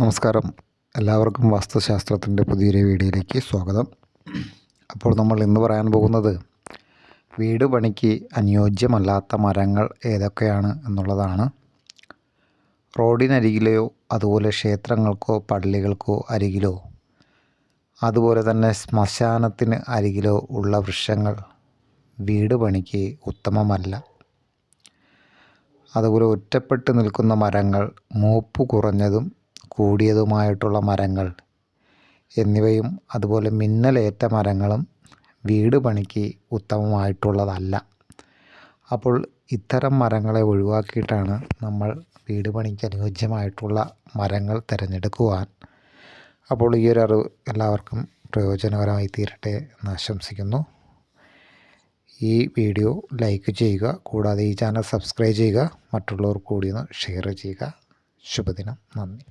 നമസ്കാരം. എല്ലാവർക്കും വാസ്തുശാസ്ത്രത്തിന്റെ പുതിയൊരു വീഡിയോയിലേക്ക് സ്വാഗതം. അപ്പോൾ നമ്മൾ ഇന്ന് പറയാൻ പോകുന്നത് വീട് പണിക്ക് അനുയോജ്യമല്ലാത്ത മരങ്ങൾ ഏതൊക്കെയാണ് എന്നുള്ളതാണ്. റോഡിനരികിലെയോ അതുപോലെ ക്ഷേത്രങ്ങൾക്കോ പള്ളികൾക്കോ അരികിലോ അതുപോലെ തന്നെ ശ്മശാനത്തിന് അരികിലോ ഉള്ള വൃക്ഷങ്ങൾ വീട് പണിക്ക് ഉത്തമമല്ല. അതുപോലെ ഒറ്റപ്പെട്ട് നിൽക്കുന്ന മരങ്ങൾ മൂപ്പ് കുറഞ്ഞതും കൂടിയതുമായിട്ടുള്ള മരങ്ങൾ എന്നിവയും അതുപോലെ മിന്നലേറ്റ മരങ്ങളും വീട് പണിക്ക് ഉത്തമമായിട്ടുള്ളതല്ല. അപ്പോൾ ഇത്തരം മരങ്ങളെ ഒഴിവാക്കിയിട്ടാണ് നമ്മൾ വീട് പണിക്ക് അനുയോജ്യമായിട്ടുള്ള മരങ്ങൾ തിരഞ്ഞെടുക്കുവാൻ. അപ്പോൾ ഈ ഒരു അറിവ് എല്ലാവർക്കും പ്രയോജനകരമായി തീരട്ടെ എന്ന് ആശംസിക്കുന്നു. ഈ വീഡിയോ ലൈക്ക് ചെയ്യുക കൂടാതെ ഈ ചാനൽ സബ്സ്ക്രൈബ് ചെയ്യുക മറ്റുള്ളവർ കൂടി ഒന്ന് ഷെയർ ചെയ്യുക. ശുഭദിനം. നന്ദി.